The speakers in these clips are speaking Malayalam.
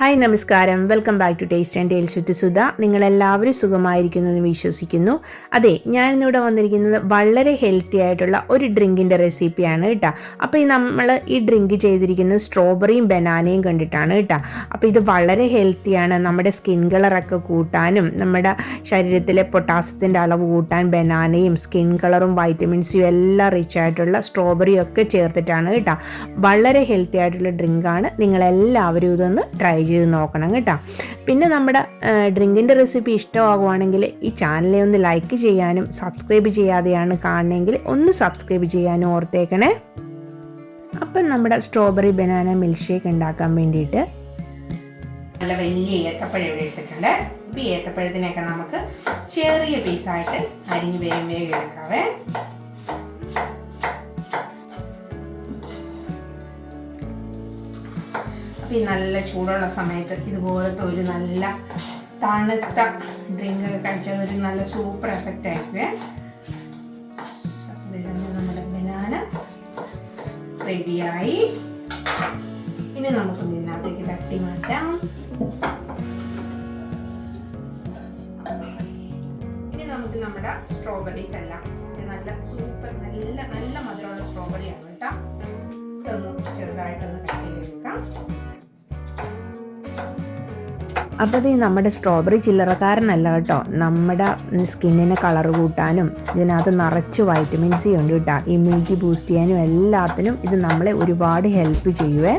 ഹായ് നമസ്കാരം. Welcome back to taste and tales with Sudha. നിങ്ങളെല്ലാവരും സുഖമായിരിക്കുന്നു എന്ന് വിശ്വസിക്കുന്നു. അതെ ഞാനിന്നിവിടെ വന്നിരിക്കുന്നത് വളരെ ഹെൽത്തി ആയിട്ടുള്ള ഒരു ഡ്രിങ്കിന്റെ റെസിപ്പിയാണ് കേട്ടോ. അപ്പോൾ ഈ നമ്മൾ ഈ ഡ്രിങ്ക് ചെയ്തിരിക്കുന്നത് സ്ട്രോബെറിയും ബനാനയും കണ്ടിട്ടാണ് കേട്ടോ. അപ്പോൾ ഇത് വളരെ ഹെൽത്തിയാണ് നമ്മുടെ സ്കിൻ കളറൊക്കെ കൂട്ടാനും നമ്മുടെ ശരീരത്തിലെ പൊട്ടാസ്യത്തിന്റെ അളവ് കൂട്ടാൻ ബനാനയും സ്കിൻ കളറും വൈറ്റമിൻസും എല്ലാം റിച്ച് ആയിട്ടുള്ള സ്ട്രോബെറിയും ഒക്കെ ചേർത്തിട്ടാണ് കേട്ടോ. വളരെ ഹെൽത്തി ആയിട്ടുള്ള ഡ്രിങ്കാണ് നിങ്ങളെല്ലാവരും ഇതൊന്ന് ട്രൈ ചെയ്ത് നോക്കണം കേട്ടോ. പിന്നെ നമ്മുടെ ഡ്രിങ്കിന്റെ റെസിപ്പി ഇഷ്ടമാകുവാണെങ്കിൽ ഈ ചാനലിനെ ഒന്ന് ലൈക്ക് ചെയ്യാനും സബ്സ്ക്രൈബ് ചെയ്യാതെയാണ് കാണണമെങ്കിൽ ഒന്ന് സബ്സ്ക്രൈബ് ചെയ്യാനും ഓർത്തേക്കണേ. അപ്പം നമ്മുടെ സ്ട്രോബെറി ബനാന മിൽക്ക് ഷേക്ക് ഉണ്ടാക്കാൻ വേണ്ടിയിട്ട് നല്ല വലിയ ഏത്തപ്പഴം ഇവിടെ എടുത്തിട്ടുണ്ട്. ഈ ഏത്തപ്പഴത്തിനെയൊക്കെ നമുക്ക് ചെറിയ പീസായിട്ട് അരിഞ്ഞ് വേഗം വേഗം എടുക്കാവേ. ഈ നല്ല ചൂടുള്ള സമയത്ത് ഇതുപോലത്തെ ഒരു നല്ല തണുത്ത ഡ്രിങ്ക് കഴിച്ചത് ഒരു നല്ല സൂപ്പർ എഫക്റ്റ് ആയിരിക്കുമേ ഇതാണ് നമ്മുടെ ബനാന റെഡിയായി ഇനി നമുക്കൊന്ന് ഇതിനകത്തേക്ക് തട്ടി മാറ്റാം. ഇനി നമുക്ക് നമ്മുടെ സ്ട്രോബെറീസ് എല്ലാം. നല്ല സൂപ്പർ നല്ല നല്ല മധുരമുള്ള സ്ട്രോബെറിയാണ് കേട്ടോ. ചെറുതായിട്ടൊന്ന് കട്ട് ചെയ്തെടുക്കാം. അപ്പോൾ ഇത് നമ്മുടെ സ്ട്രോബെറി ചില്ലറക്കാരനല്ല കേട്ടോ. നമ്മുടെ സ്കിന്നിനെ കളർ കൂട്ടാനും ഇതിനകത്ത് നിറച്ച് വൈറ്റമിൻ സി ഉണ്ട് കേട്ടോ. ഇമ്മ്യൂണിറ്റി ബൂസ്റ്റ് ചെയ്യാനും എല്ലാത്തിനും ഇത് നമ്മളെ ഒരുപാട് ഹെൽപ്പ് ചെയ്യുവേ.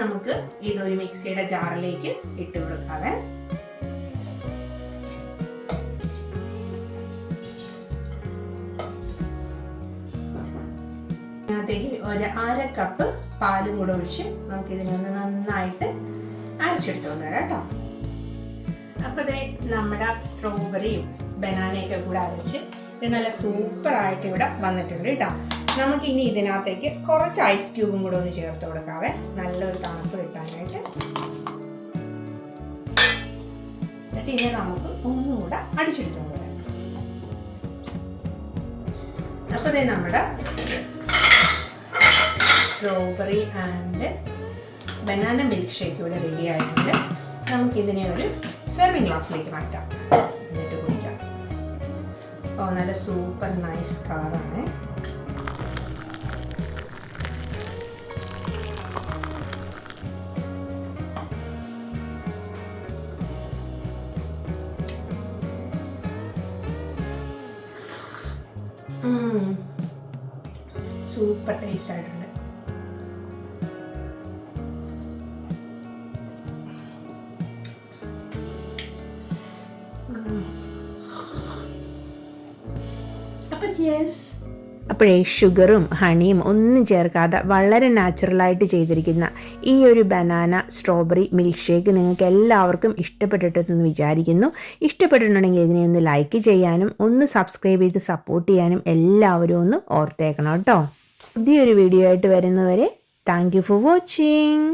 നമുക്ക് ഇതൊരു മിക്സിയുടെ ജാറിലേക്ക് ഇട്ട് കൊടുക്കാവേ. അതിനകത്തേക്ക് ഒരു അര കപ്പ് പാലും കൂടെ ഒഴിച്ച് നമുക്ക് ഇതിനൊന്ന് നന്നായിട്ട് അരച്ചെടുത്ത് തരാം കേട്ടോ. അപ്പോൾ ഇതേ നമ്മുടെ സ്ട്രോബെറിയും ബനാനയൊക്കെ കൂടെ അരച്ച് ഇത് നല്ല സൂപ്പറായിട്ട് ഇവിടെ വന്നിട്ടുണ്ട് കേട്ടോ. നമുക്ക് ഇനി ഇതിനകത്തേക്ക് കുറച്ച് ഐസ് ക്യൂബും കൂടെ ഒന്ന് ചേർത്ത് കൊടുക്കാവേ. നല്ലൊരു തണുപ്പ് കിട്ടാനായിട്ട്. എന്നിട്ട് ഇനി നമുക്ക് ഒന്നും കൂടെ അപ്പോൾ നമ്മുടെ strawberry and banana milk shake ഇവിടെ റെഡി ആയിട്ടുണ്ട്. നമുക്കിതിനെ ഒരു സെർവിങ് ഗ്ലാസ്സിലേക്ക് മാറ്റാം. എന്നിട്ട് കുടിക്കാം. അപ്പോൾ നല്ല സൂപ്പർ നൈസ് കളറാണ് സൂപ്പർ ടേസ്റ്റ് ആയിട്ടുണ്ട്. അപ്പോഴേ ഷുഗറും ഹണിയും ഒന്നും ചേർക്കാതെ വളരെ നാച്ചുറലായിട്ട് ചെയ്തിരിക്കുന്ന ഈ ഒരു ബനാന സ്ട്രോബെറി മിൽക്ക് ഷേക്ക് നിങ്ങൾക്ക് എല്ലാവർക്കും ഇഷ്ടപ്പെട്ടിട്ടെന്ന് വിചാരിക്കുന്നു. ഇഷ്ടപ്പെട്ടിട്ടുണ്ടെങ്കിൽ ഇതിനെ ഒന്ന് ലൈക്ക് ചെയ്യാനും ഒന്ന് സബ്സ്ക്രൈബ് ചെയ്ത് സപ്പോർട്ട് ചെയ്യാനും എല്ലാവരും ഒന്ന് ഓർത്തേക്കണം കേട്ടോ. പുതിയൊരു വീഡിയോ ആയിട്ട് വരുന്നവരെ താങ്ക് യു ഫോർ വാച്ചിങ്